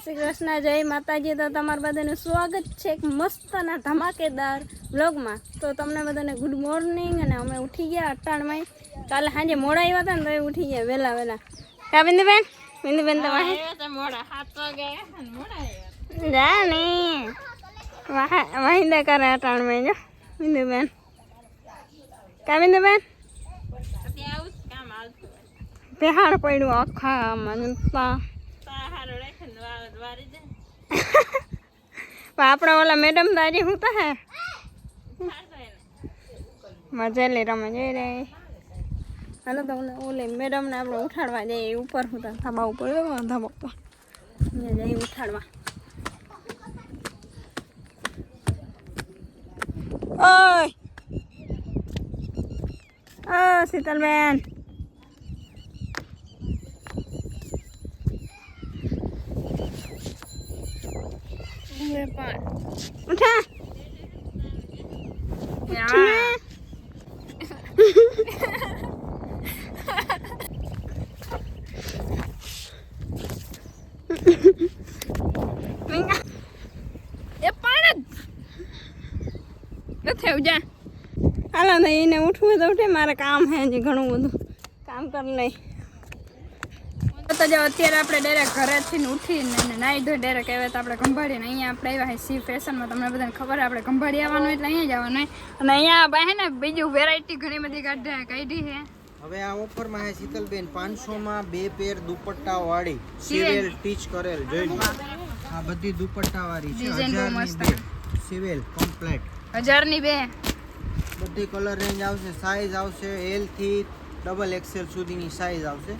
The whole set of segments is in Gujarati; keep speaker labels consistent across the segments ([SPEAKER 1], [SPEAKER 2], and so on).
[SPEAKER 1] શ્રી કૃષ્ણ જય માતાજી. તો તમારા બધાનું સ્વાગત છે એક મસ્તના ધમાકેદાર બ્લોગમાં તો તમને બધાને ગુડ મોર્નિંગ અને અમે ઉઠી ગયા અટાણમાં. કાલે સાંજે મોડા આવ્યા હતા ને તો એ ઉઠી ગયા વહેલા વહેલા. કા બિંદુબેન? બિંદુબેન તમારે જાણી વાહિંદા કરે અટાણમાં જો. બિંદુબેન. કા બિંદુબેન? બિહાર પડ્યું આખા પણ આપણા ઓલા મેડમ દારી હું તો હે? લે રમે જઈ રે. હાલો તો ઓલે મેડમ મેડમને આપણે ઉઠાડવા જઈએ ઉપર હું તો ધાબા ઉપર ધાબા ઉપર. જઈએ ઉઠાડવા. ઓય! ઓ શીતલબેન. ઉઠા ઉઠને. Venga. એ પણ જ નથી આવજા હાલો ને એને ઉઠવું તો ઉઠે મારે કામ હે હજી ઘણું બધું કામ કરી લઈ તો જો અત્યારે આપણે ડાયરેક્ટ ઘરેથી ને ઉઠીને અને નાહી ધોઈ ડાયરેક્ટ આવ્યા તો આપણે ખંભાળીને અહીંયા આપણે આવ્યા સી ફેશનમાં તમને બધાને ખબર આપણે ખંભાળી આવવાનું એટલે અહીંયા જવાનું અને અહીંયા બા ને બીજું વેરાયટી ઘણી બધી કાઢે કાઢી છે.
[SPEAKER 2] હવે આ ઓફરમાં હે શીતલબેન 500 માં બે પેર દુપટ્ટા વાળી સિવેલ ટીચ કરેલ જોઈ આ બધી દુપટ્ટા વાળી છે 1000 ની. બે. સિવેલ કમ્પ્લીટ
[SPEAKER 1] હજારની બે.
[SPEAKER 2] બધી કલર રેન્જ આવશે સાઈઝ આવશે એલથી ડબલ એક્સેલ સુધીની સાઇઝ આવશે.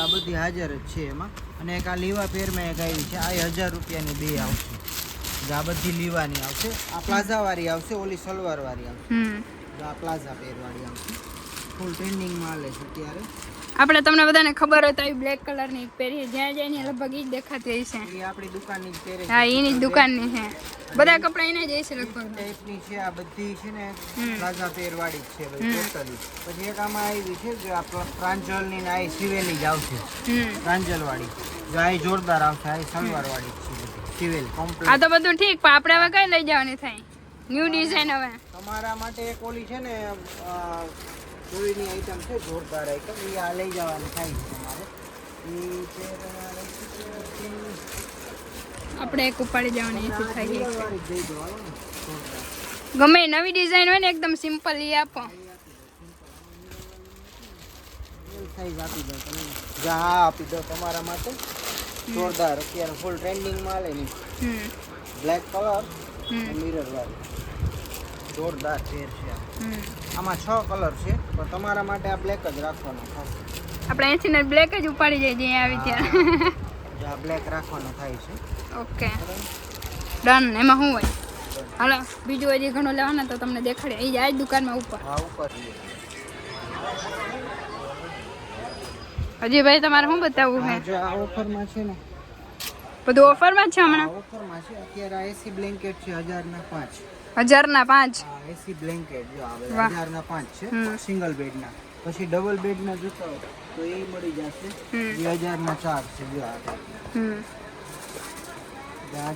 [SPEAKER 2] આ બધી હાજર જ છે એમાં. અને એક આ લીવા પેરમાં એક આવી છે. આ હજાર રૂપિયાની બે આવશે. જો આ બધી લીવાની આવશે. આ પ્લાઝા વાળી આવશે ઓલી સલવાર વાળી આવશે આ પ્લાઝા પેરવાળી આવશે. ફૂલ ટ્રેન્ડિંગમાં હાલે છે અત્યારે.
[SPEAKER 1] આપણે તમને બધાને ખબર હોય તો એ બ્લેક કલરની ની પહેરી જ્યાં જાય ને લગભગ એ જ દેખાતી હોય છે.
[SPEAKER 2] એ આપણી દુકાનની જ પહેરે
[SPEAKER 1] હા એની જ દુકાનની છે. બધા કપડા એને જ છે લગભગ.
[SPEAKER 2] ટાઈપની છે આ બધી છે ને. પ્લાઝા પેરવાળી જ છે બધી ટોટલી પછી એક આમાં આવી છે જે આ પ્ર- પ્રાંજલની ને આ ઈ સિવેલી જ આવશે.
[SPEAKER 1] પ્રાંજલ
[SPEAKER 2] વાળી જો આ જોરદાર આવશે આ સલવાર વાળી છે સિવેલ
[SPEAKER 1] આ તો બધું ઠીક પણ આપણે હવે કઈ લઈ જવાની થાય? ન્યૂ ડિઝાઇન હવે.
[SPEAKER 2] તમારા માટે એક ઓલી છે ને અ, ચોળીની આઈટમ છે જોરદાર આઈટમ એ આ લઈ જવાની થાય છે તમારે. એ છે તમારે
[SPEAKER 1] આપણે એક ઉપાડી જવાની અહીંથી થાય છે.
[SPEAKER 2] વાળી જ દઈ દો હાલો ને જોરદાર.
[SPEAKER 1] ગમે નવી ડિઝાઇન હોય ને એકદમ સિમ્પલ એ આપો.
[SPEAKER 2] સાઈઝ આપી દો તમે. જા આ આપી દો તમારા માટે. જોરદાર. અત્યારે ફૂલ ટ્રેન્ડિંગમાં હાલે ની. બ્લેક કલર મિરર વાળી. જોરદાર ચેર છે આ. આમાં છ કલર છે પણ તમારા માટે આ બ્લેક જ રાખવાનો ખાસ
[SPEAKER 1] આપણે અહીંથી ને બ્લેક જ ઉપાડી જાય જ્યાં આવી ત્યાં.
[SPEAKER 2] જો આ બ્લેક રાખવાનો થાય છે.
[SPEAKER 1] ઓકે. ડન એમાં શું હોય? હાલો બીજું હજી ઘણો લેવાના તો તમને દેખાડે. એ આ જ દુકાનમાં ઉપર.
[SPEAKER 2] હા ઉપર
[SPEAKER 1] હજી ભાઈ તમારે શું બતાવવું છે?
[SPEAKER 2] જો આ ઓફરમાં છે ને.
[SPEAKER 1] બધું ઓફરમાં છે હમણાં?
[SPEAKER 2] ઓફરમાં છે. અત્યારે આ એસી બ્લેન્કેટ છે હજારના પાંચ.
[SPEAKER 1] હજારના પાંચ.
[SPEAKER 2] આ એસી બ્લેન્કેટ જો આવે હજારના પાંચ છે. સિંગલ બેડના પછી ડબલ બેડના જોતા હોય તો એ મળી જશે. બે હજારના ચાર છે જો આ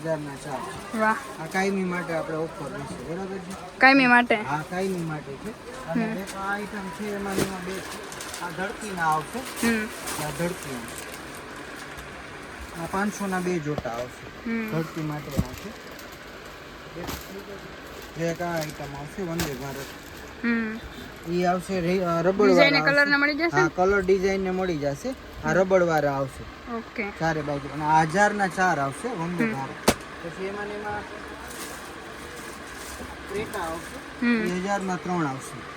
[SPEAKER 2] હજારના ચાર છે. આ કાયમી માટે આપણે ઓફર રહેશે બરાબર છે?
[SPEAKER 1] કાયમી માટે?
[SPEAKER 2] કાયમી માટે છે. અને આ આઈટમ છે એમાં એમાં બે આ ધડકીના આવશે. આ ધડકીના. આ પાંચસોના બે જોટા આવશે. ધડકી માટેના છે. એક- આ આઈટમ આવશે વંદે ભારત.
[SPEAKER 1] હમ.
[SPEAKER 2] ઈ આવશે રબડ
[SPEAKER 1] ડિઝાઇન
[SPEAKER 2] વાળા
[SPEAKER 1] કલર ને મળી જશે?
[SPEAKER 2] હા કલર ડિઝાઇન ને મળી જશે. આ રબડ વાળા આવશે.
[SPEAKER 1] ઓકે.
[SPEAKER 2] ચારે બાજુ. અને આ હજારના ચાર આવશે વંદે ભારત. પછી એમાં ને એમાં ક્રેટા આવશે.
[SPEAKER 1] હમ.
[SPEAKER 2] એ ત્રણ આવશે.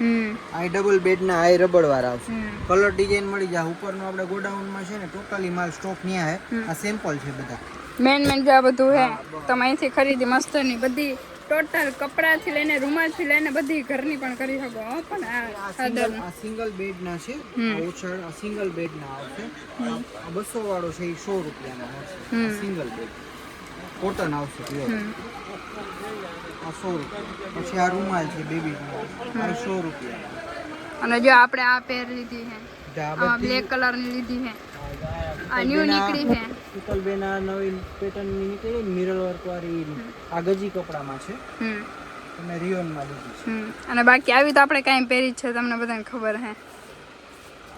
[SPEAKER 2] આ ડબલ બેડના આ રબડ વાળા આવશે. કલર ડિઝાઇન મળી જાય. ઉપરનો આપણે ગોડાઉનમાં છે ને ટોટલી માલ સ્ટોક ન્યા હે. આ સેમ્પલ છે બધા.
[SPEAKER 1] મેન મેન જો આ બધું હે તમે અહીંથી ખરીદી મસ્તની બધી ટોટલ કપડાથી લઈને રૂમાલથી લઈને બધી ઘરની પણ કરી શકો. પણ આ
[SPEAKER 2] સિંગલ બેડ ના છે. ઓછળ આ સિંગલ બેડના આવશે આ બસો વાળો છે એ સો રૂપિયાનો આવશે સિંગલ બેડ કોટન આવશે પ્યોર આ સો રૂપિયા. પછી આ રૂમાલ છે બેબી રૂમાલ. આ સો રૂપિયા.
[SPEAKER 1] અને જો આપણે આ પહેર લીધી હે
[SPEAKER 2] આ
[SPEAKER 1] બ્લેક કલરની લીધી હે આ ન્યુ નીકળી છે.
[SPEAKER 2] શીતલબેન આ નવી પેટર્નની નીકળી મિરર વર્ક વાળી આ ગજી કપડામાં છે. અને રિયોનમાં લીધી છે.
[SPEAKER 1] અને બાકી આવી તો આપણે કાંઈ પહેરી છે તમને બધાને ખબર હે.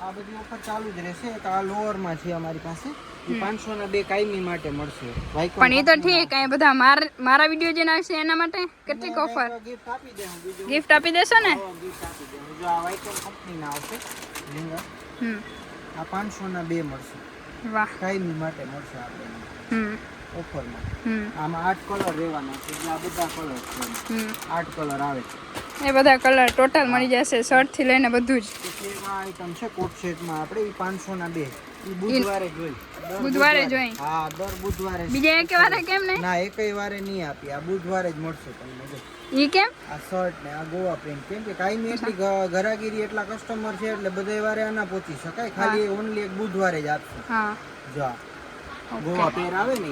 [SPEAKER 2] આ બધી ઓફર ચાલુ જ રહેશે. એક આ લોઅરમાં છે અમારી પાસે. પાંચસો ના બે કાયમી માટે મળશે.
[SPEAKER 1] પણ એ તો ઠીક કાંઈ બધા માર વીડિયો જે નાખશે એના માટે? કેટલીક ઓફર?
[SPEAKER 2] ગિફ્ટ આપી દે
[SPEAKER 1] ગિફ્ટ આપી દેશો ને?
[SPEAKER 2] ગિફ્ટ આપી દે. જો આ વાઇકોન કંપનીના આવશે.
[SPEAKER 1] હમ.
[SPEAKER 2] આ પાંચસો ના બે મળશે.
[SPEAKER 1] વાહ.
[SPEAKER 2] કાયમી માટે મળશે આપણે. ઓફરમાં. આમાં આઠ કલર રહેવાના છે એટલે આ બધા કલર છે. આઠ કલર આવે છે.
[SPEAKER 1] એ બધા કલર ટોટલ મળી જશે શર્ટથી લઈને બધું જ.
[SPEAKER 2] આઈટમ છે કોટ સેટમાં આપણે પાંચસો ના બે. બુધવારે જોઈ.
[SPEAKER 1] બુધવારે જોઈ?
[SPEAKER 2] હા દર બુધવારે.
[SPEAKER 1] બીજા એક વારે કેમ નહીં?
[SPEAKER 2] ના એકય વારે નહીં આપી. આ બુધવારે જ મળશે તમને
[SPEAKER 1] ઈ કેમ?
[SPEAKER 2] આ શર્ટ ને આ ગોવા પ્રિન્ટ કેમ કે કાયમી એટલી ઘરાગીરી એટલા કસ્ટમર છે એટલે બધા વારે આના પહોંચી શકાય. ખાલી ઓનલી એક બુધવારે જ આપશે.
[SPEAKER 1] હા.
[SPEAKER 2] જો ગોવા પેર આવે ને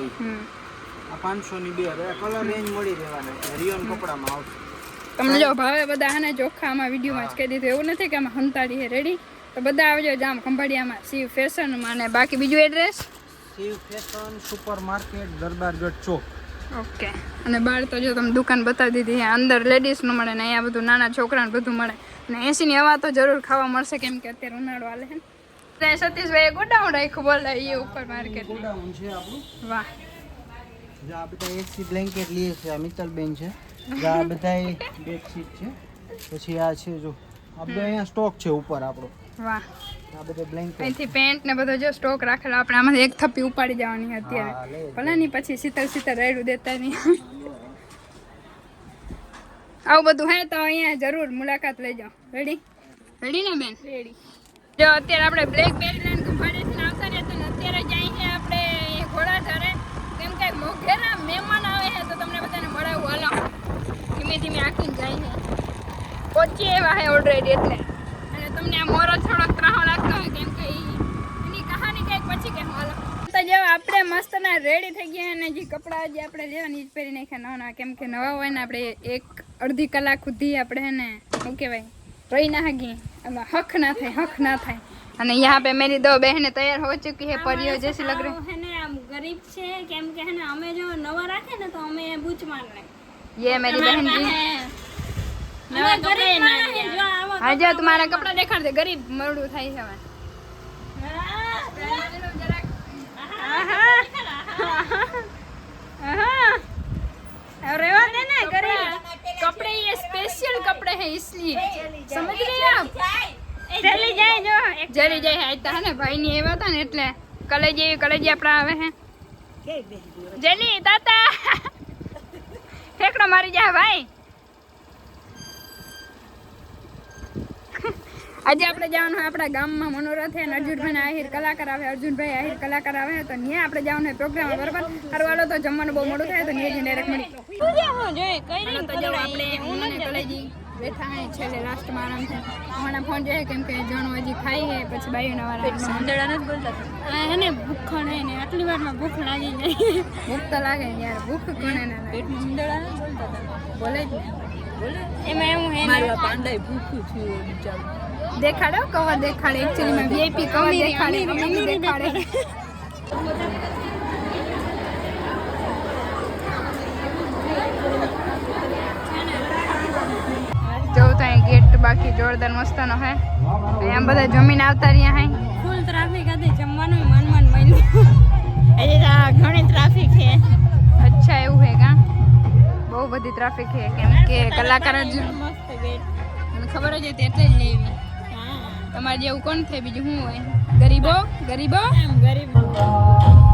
[SPEAKER 2] આ પાંચસો ની બે. હવે કલર રેન્જ મળી રહેવાના રિયોન કપડામાં આવશે.
[SPEAKER 1] તમને જો ભાવે બધા આને ચોખ્ખા આમાં વિડીયોમાં જ કહી દીધું. એવું નથી કે આમાં હંતાડી છે રેડી તો બધા આવજો જામ ખંભાળિયામાં. શિવ ફેશનમાં અને બાકી બીજું address
[SPEAKER 2] Shiv fashion super market Darbargadh Chowk.
[SPEAKER 1] Okay અને બહાર તો જો તમે દુકાન બતાવી દીધી અંદર લેડીઝનું મળે ને અહીંયા બધું નાના છોકરાને બધું મળે. અને એસીની હવા તો જરૂર ખાવા મળશે કેમ કે અત્યારે ઉનાળો હાલે છે ને. ત્યાં સતીશભાઈએ ગોડાઉન રાખ્યું બોલે એ ઉપર માર્કેટ
[SPEAKER 2] ગોડાઉન છે આપણું.
[SPEAKER 1] વાહ.
[SPEAKER 2] જો આ બધા એસી બ્લેન્કેટ લઈએ છે આ મિત્તલબેન છે. જો આ બધા બેડશીટ છે. પછી આ છે જો આ બધા અહીંયા સ્ટોક છે ઉપર આપણો.
[SPEAKER 1] વાહ.
[SPEAKER 2] આ બધા
[SPEAKER 1] અહીંથી પેન્ટ ને બધો જો સ્ટોક રાખેલો આપણે આમાં એક થપ્પી ઉપાડી જવાની અત્યારે. ભલે ની પછી શીતળ શીતળ રેડું દેતા નહીં. આવું બધું હે તો અહીંયા જરૂર મુલાકાત લેજો. રેડી રેડી ને બેન? રેડી જો અત્યારે આપણે બ્લેક બેરી લઈને ગુફાડેથી આવતા રહ્યા તો અત્યારે જાય છે આપણે ઘોડા ધરે. કેમ કે મોઘેરા મહેમાન આવે છે તો તમને બધાને મળાવું. હાલો. ધીમે ધીમે આખી જાય છે. પહોંચી એવા છે ઓલરેડી એટલે. તમને મોરો થોડોક ત્રાહો લાગતો હોય કેમ કે એની કહાની કંઈક પછી કે હાલો. તો જો આપણે મસ્ત ના રેડી થઈ ગયા અને જે કપડાં જે આપણે લેવાની જ પહેરી નાખ્યા નવા નવા કેમ કે નવા હોય ને આપણે એક અડધી કલાક સુધી આપણે ને શું કહેવાય રોઈ ના હગી એમાં હક ના થાય હક ના થાય. અને યહાં પે મેરી દો બહેને તૈયાર હો ચૂકી હે પરિયો જૈસે લગ રહે
[SPEAKER 3] હે ને આમ ગરીબ છે કેમ કે હે ને અમે જો નવા રાખે ને તો અમે બૂચ માર લે
[SPEAKER 1] યે મેરી બહેન જી
[SPEAKER 3] નવા ગરીબ માણસ હે, જો આવા
[SPEAKER 1] हाँ जो तुम्हारा कपड़ा देखा दे गरीब मरडू થાય છે હવે अब रेवा दे ना गरीब कपड़े ये स्पेशल कपड़े हैं इसलिए समझ रहे आप
[SPEAKER 3] જલ્દી જાય જો
[SPEAKER 1] જરી જાય આજ હે ને ભાઈ ની એવા હતા ને એટલે કલેજી કલેજી આપડા આવે હે જલી તાતા ફેકડો મારી જાય ભાઈ આજે આપણે જવાનું હોય આપણા ગામમાં મનોરથ અને અર્જુનભાઈ આહિર કલાકાર આવે અર્જુનભાઈ આહિર કલાકાર આવે તો ન્યા આપણે જવાનું હોય પ્રોગ્રામ બરાબર? સારું તો જમવાનું બહુ મોડું થાય તો ત્યાં ડાયરેક્ટ મળી. તો જો આપણે હું અને કલેજી બેઠા હે છેલ્લે લાસ્ટમાં હમણાં ફોન જોઈએ કેમ કે જણું હજી ખાઈ હે પછી બાયું
[SPEAKER 3] સંદડા નથી બોલતા હે ને ભૂખ આટલી વારમાં ભૂખ લાગી જાય.
[SPEAKER 1] ભૂખ તો લાગે યાર ભૂખ કોને ના
[SPEAKER 3] પેટમાં સંદડા નથી બોલતા
[SPEAKER 1] બોલે જ ને.
[SPEAKER 3] એમાં એવું હે
[SPEAKER 4] ભૂખ્યું થયું બિચારું.
[SPEAKER 1] દેખાડો કવર દેખાડે. એકચ્યુઅલી માં વીઆઈપી કવર દેખાડે અમીરી દેખાડે. જો ત્યાં ગેટ બાકી જોરદાર મસ્તનો હે. એમ બધા જમીન આવતા રહ્યા હે.
[SPEAKER 3] ફૂલ ટ્રાફિક હતી જમવાનું મન મન મળ્યું. આજે તો આ ઘણી ટ્રાફિક છે.
[SPEAKER 1] અચ્છા એવું હે કા? બહુ બધી ટ્રાફિક છે કેમ કે કલાકાર જ મને ખબર જ હતી એટલે જ લેવી. તમારે જેવું કોણ થાય? બીજું શું હોય? ગરીબો? ગરીબો?
[SPEAKER 3] ગરીબ.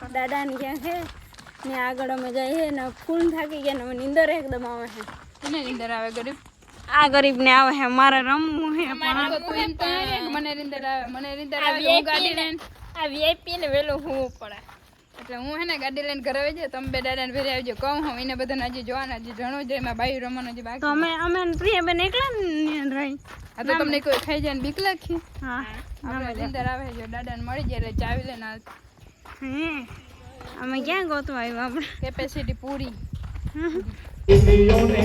[SPEAKER 3] ને દાદા ને ક્યાં છે ને આગળ અમે જઈએ ને ફૂલ થાકી ગયા ને અમે નીંદર એકદમ આવે છે.
[SPEAKER 1] કોને નીંદર આવે ગરીબ?
[SPEAKER 3] આ ગરીબ ને આવે છે મારે રમવું
[SPEAKER 1] કે મને નીંદર આવે મને નીંદર આવે હું ગાડી લઈને
[SPEAKER 3] આ વીઆઈપી ને વેલું હોવું પડે.
[SPEAKER 1] એટલે હું હે ને ગાડી લઈને ઘરે આવી જાય તમે બે દાદાને ઘરે આવજો કહું હું એને બધાને હજી જોવાના હજી ઘણું જ એમાં બાયું રમવાનું હજી બાકી
[SPEAKER 3] અમે અમે ને પ્રિયાબેન એકલા રહી
[SPEAKER 1] આ તો તમને કોઈ ખાઈ જાય ને બીક લાગી?
[SPEAKER 3] હા.
[SPEAKER 1] નીંદર આવે જો દાદાને મળી જાય એટલે ચાવી લઈને
[SPEAKER 3] હે અમે ક્યાં ગોતવા આવ્યા આપણે?
[SPEAKER 1] કેપેસિટી પૂરી.
[SPEAKER 5] ઇન્ડિયોને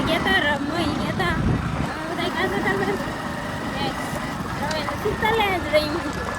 [SPEAKER 5] રમવા ગયા હતા રમવા ગયા હતા બધા કાંસા હતા બધા. સીતા લે જ રહ્યું.